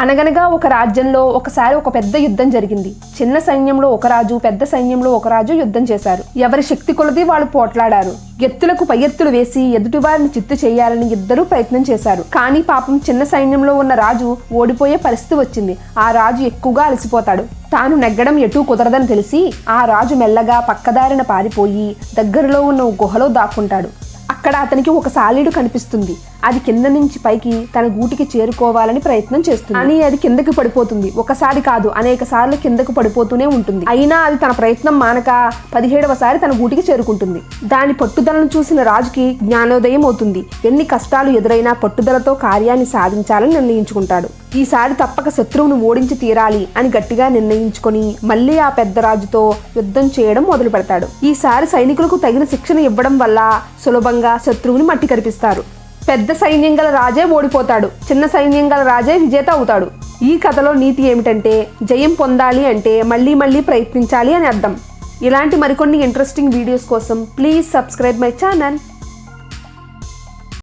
అనగనగా ఒక రాజ్యంలో ఒకసారి ఒక పెద్ద యుద్ధం జరిగింది. చిన్న సైన్యంలో ఒక రాజు పెద్ద సైన్యంలో ఒక రాజు యుద్ధం చేశారు. ఎవరి శక్తి కొలది వాళ్ళు పోట్లాడారు. ఎత్తులకు పై ఎత్తులు వేసి ఎదుటివారిని చిత్తు చేయాలని ఇద్దరూ ప్రయత్నం చేశారు. కానీ పాపం చిన్న సైన్యంలో ఉన్న రాజు ఓడిపోయే పరిస్థితి వచ్చింది. ఆ రాజు ఎక్కువగా అలసిపోతాడు. తాను నెగ్గడం ఎటూ కుదరదని తెలిసి ఆ రాజు మెల్లగా పక్కదారిన పారిపోయి దగ్గరలో ఉన్న ఓ గుహలో దాక్కుంటాడు. అక్కడ అతనికి ఒక సాలీడు కనిపిస్తుంది. అది కింద నుంచి పైకి తన గూటికి చేరుకోవాలని ప్రయత్నం చేస్తుంది. కానీ అది కిందకి పడిపోతుంది. ఒకసారి కాదు అనేక సార్లు కిందకు పడిపోతూనే ఉంటుంది. అయినా అది తన ప్రయత్నం మానక పదిహేడవసారి తన గూటికి చేరుకుంటుంది. దాని పట్టుదలను చూసిన రాజుకి జ్ఞానోదయం అవుతుంది. ఎన్ని కష్టాలు ఎదురైనా పట్టుదలతో కార్యాన్ని సాధించాలని నిర్ణయించుకుంటాడు. ఈసారి తప్పక శత్రువును ఓడించి తీరాలి అని గట్టిగా నిర్ణయించుకొని మళ్ళీ ఆ పెద్ద రాజుతో యుద్ధం చేయడం మొదలు పెడతాడు. ఈసారి సైనికులకు తగిన శిక్షణ ఇవ్వడం వల్ల సులభంగా శత్రువుని మట్టి కరిపిస్తారు. పెద్ద సైన్యం గల రాజే ఓడిపోతాడు. చిన్న సైన్యం గల రాజే విజేత అవుతాడు. ఈ కథలో నీతి ఏమిటంటే జయం పొందాలి అంటే మళ్ళీ మళ్ళీ ప్రయత్నించాలి అని అర్థం. ఇలాంటి మరికొన్ని ఇంట్రెస్టింగ్ వీడియోస్ కోసం ప్లీజ్ సబ్స్క్రైబ్ మై ఛానల్.